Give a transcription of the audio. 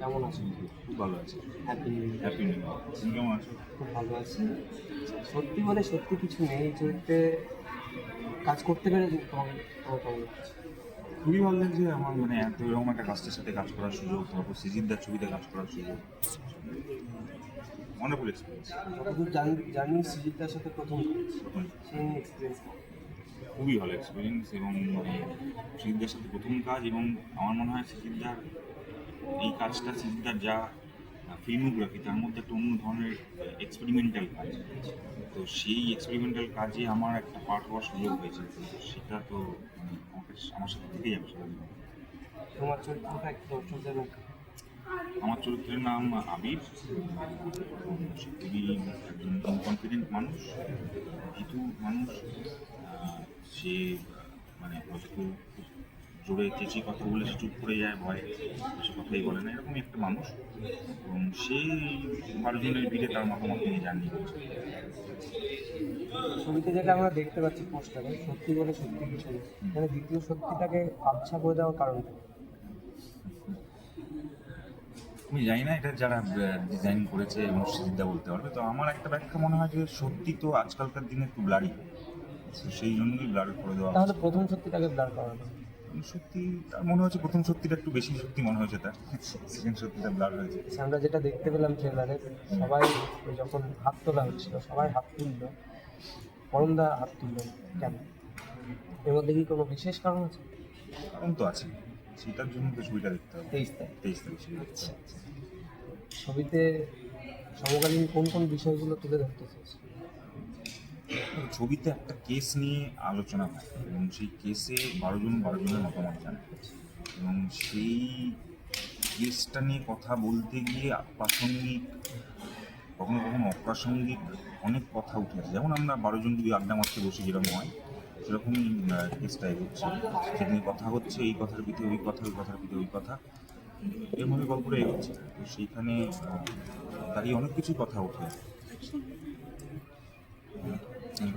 কেমন আছো খুব ভালো আছে। হ্যাপি হ্যাপি নিউ তুমি কেমন আছো খুব ভালো আছি। সত্যি বলে সত্যি কিছু নেই এই চরিত্রে কাজ করতে পেরে তোমাকে তোমার কেমন লাগছে? খুবই ভালো লাগছে। আমার মানে এত এরকম একটা কাস্টের সাথে কাজ করার সুযোগ তারপর সিজিনদার ছবিতে কাজ করার সুযোগ। ওয়ান্ডারফুল এক্সপিরিয়েন্স যতদূর জানি জানি সুজিতার সাথে প্রথম সেই এক্সপিরিয়েন্স খুবই ভালো এক্সপিরিয়েন্স এবং মানে সিজিদার সাথে প্রথম কাজ এবং আমার মনে হয় সিজিদার এই কাজটা সিজিদার যা ফিল্মোগ্রাফি তার মধ্যে একটা অন্য ধরনের এক্সপেরিমেন্টাল কাজ তো সেই এক্সপেরিমেন্টাল কাজে আমার একটা পার্ট হওয়ার সুযোগ হয়েছে। তো সেটা তো মানে আমাকে আমার সাথে থেকে যাবে তোমার চরিত্রটা একটু দর্শকদের আমার চরিত্রের নাম আবির। খুবই একজন ইনকনফিডেন্ট মানুষ ভীতু মানুষ। সে মানে হয়তো খুব জোরে চেঁচিয়ে কথা বলে সে চুপ করে যায় ভয়ে সে কথাই বলে না। এরকমই একটা মানুষ। এবং সেই বারো জনের ভিড়ে তার মতামত নিয়ে করছে ছবিতে যেটা আমরা দেখতে পাচ্ছি পোস্টারে সত্যি বলে সত্যি কিছু মানে দ্বিতীয় সত্যিটাকে আবছা করে দেওয়ার কারণটা আমি জানি না এটা যারা ডিজাইন করেছে এবং সিদ্ধা বলতে পারবে। তো আমার একটা ব্যাখ্যা মনে হয় যে সত্যি তো আজকালকার দিনে একটু ব্লারি সেই জন্যই ব্লার করে দেওয়া তাহলে প্রথম সত্যিটাকে ব্লার করানো সত্যি মনে হচ্ছে প্রথম সত্যিটা একটু বেশি সত্যি মনে হয়েছে তার। সেকেন্ড সত্যিটা ব্লার হয়েছে আমরা যেটা দেখতে পেলাম ট্রেলারে সবাই যখন হাত তোলা হচ্ছিল সবাই হাত তুললো। পরমদা হাত তুললেন কেন? এর মধ্যে কি কোনো বিশেষ কারণ আছে? কারণ তো আছে। সেটার জন্য তো ছবিটা দেখতে হবে। তেইশ তারিখ। তেইশ তারিখ দেখতে আচ্ছা। আচ্ছা। ছবিতে সমকালীন কোন কোন বিষয়গুলো তুলে ধরতে চেয়েছে ছবিতে একটা কেস নিয়ে আলোচনা হয় এবং সেই কেসে বারো জন বারো জনের মতামত জানায় এবং সেই কেসটা নিয়ে কথা বলতে গিয়ে প্রাসঙ্গিক কখনো কখনো অপ্রাসঙ্গিক অনেক কথা উঠেছে যেমন আমরা বারো জন যদি আড্ডা মারতে বসে যেরকম হয় সেরকমই আহ, কেসটা এগোচ্ছে। সেখানে কথা হচ্ছে এই কথার ভিতরে ওই কথা ওই কথার ভিতরে ওই কথা। এর মধ্যে গল্পটা এগোচ্ছে। তো সেইখানে দাঁড়িয়ে অনেক কিছুই কথা ওঠে জি